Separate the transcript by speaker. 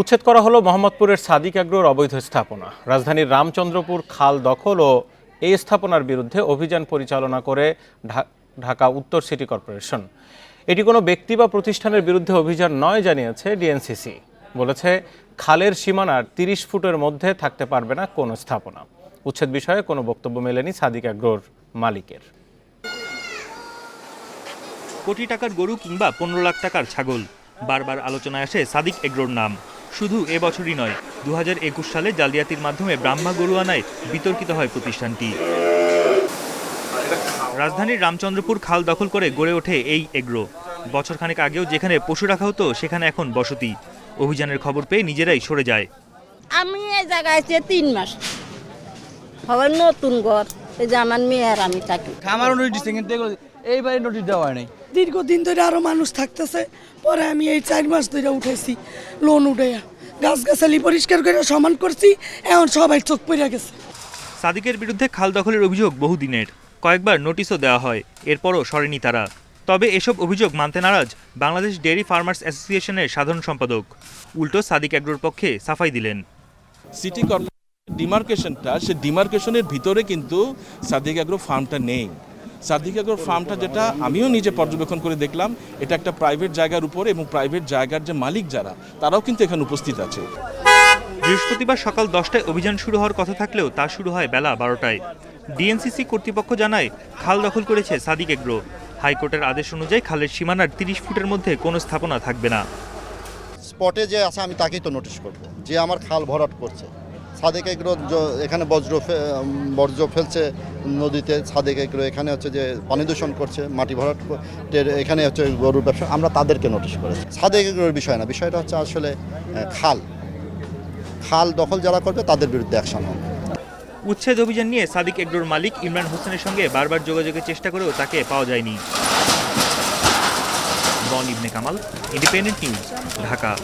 Speaker 1: উচ্ছেদ করা হলো মোহাম্মদপুরের সাদিক আগ্রোর অবৈধ স্থাপনা। রাজধানীর রামচন্দ্রপুর খাল দখল ও এই স্থাপনার বিরুদ্ধে অভিযান পরিচালনা করে ঢাকা উত্তর সিটি কর্পোরেশন। এটি কোনো ব্যক্তি বা প্রতিষ্ঠানের বিরুদ্ধে অভিযান নয় জানিয়েছে ডিএনসিসি। বলেছে, খালের সীমানার তিরিশ ফুটের মধ্যে থাকতে পারবে না কোনো স্থাপনা। উচ্ছেদ বিষয়ে কোনো বক্তব্য মেলেনি সাদিক আগ্রোর মালিকের।
Speaker 2: কোটি টাকার গরু কিংবা পনেরো লাখ টাকার ছাগল। বারবার আলোচনায় আসে সাদিক এগ্রোর নাম। শুধু এবছরই বছরই নয় দু সালে জালিয়াতির মাধ্যমে ব্রাহ্মা গরু আনায় বিতর্কিত হয় প্রতিষ্ঠানটি। রাজধানীর রামচন্দ্রপুর খাল দখল করে গড়ে ওঠে এই এগ্রো। বছরখানেক আগেও যেখানে পশু রাখা হতো সেখানে এখন বসতি। অভিযানের খবর পেয়ে নিজেরাই সরে যায়।
Speaker 3: আমি এই জায়গায় আছি তিন মাস। নতুন ঘর এই যে আমার মেয়ে আর আমি থাকি।
Speaker 4: নোটিশ দিচ্ছে কিন্তু এইবারে নোটিশ দেওয়া হয় নাই।
Speaker 5: দীর্ঘদিন ধরে আরও মানুষ থাকতেছে পরে আমি এই চার মাস ধরে উঠেছি লোন উঠাইয়া। গাছ গাছালি পরিষ্কার করে সমান করছি এখন সবাই চোখ পড়ে গেছে।
Speaker 2: সাদিকের বিরুদ্ধে খাল দখলের অভিযোগ বহুদিনের। কয়েকবার নোটিশও দেওয়া হয় এরপরও সরেনি তারা। তবে এসব অভিযোগ মানতে নারাজ বাংলাদেশ ডেয়ারি ফার্মার্স অ্যাসোসিয়েশনের সাধারণ সম্পাদক। উল্টো সাদিক এগ্রোর পক্ষে সাফাই দিলেন।
Speaker 6: সিটি কর্পোরেশন ডিমার্কেশনটা সে ডিমার্কেশনের ভিতরে কিন্তু সাদিক অ্যাগ্রো ফার্মটা নেই। সাদিক অ্যাগ্রো ফার্মটা যেটা আমিও নিজে পর্যবেক্ষণ করে দেখলাম এটা একটা প্রাইভেট জায়গার উপরে এবং প্রাইভেট জায়গার যে মালিক যারা তারাও কিন্তু এখানে উপস্থিত আছে।
Speaker 2: বৃহস্পতিবার সকাল দশটায় অভিযান শুরু হওয়ার কথা থাকলেও তা শুরু হয় বেলা বারোটায়। ডিএনসিসি কর্তৃপক্ষ জানায় খাল দখল করেছে সাদিক এগ্রো হাইকোর্টের আদেশ অনুযায়ী খালের সীমানার তিরিশ ফুটের মধ্যে কোনো স্থাপনা থাকবে না।
Speaker 7: স্পটে যে আছে আমি তাকেই তো নোটিশ করব যে আমার খাল ভরাট করছে। সাদেক এগুলো জ- এখানে বজ্র বর্জ্য ফেলছে নদীতে সাদেক এগুলো এখানে হচ্ছে যে পানি দূষণ করছে, মাটি ভরাট এখানে হচ্ছে গরুর ব্যবসা। আমরা তাদেরকে নোটিশ করেছি। সাদেক এগ্রোর বিষয় না, বিষয়টা হচ্ছে আসলে খাল। খাল দখল যারা করবে তাদের বিরুদ্ধে অ্যাকশন হবে।
Speaker 2: উচ্ছেদ অভিযান নিয়ে সাদিক এগ্রোর মালিক ইমরান হোসেনের সঙ্গে বারবার যোগাযোগের চেষ্টা করেও তাকে পাওয়া যায়নি। বন ইবনে কামাল, ইন্ডিপেন্ডেন্ট নিউজ, ঢাকা।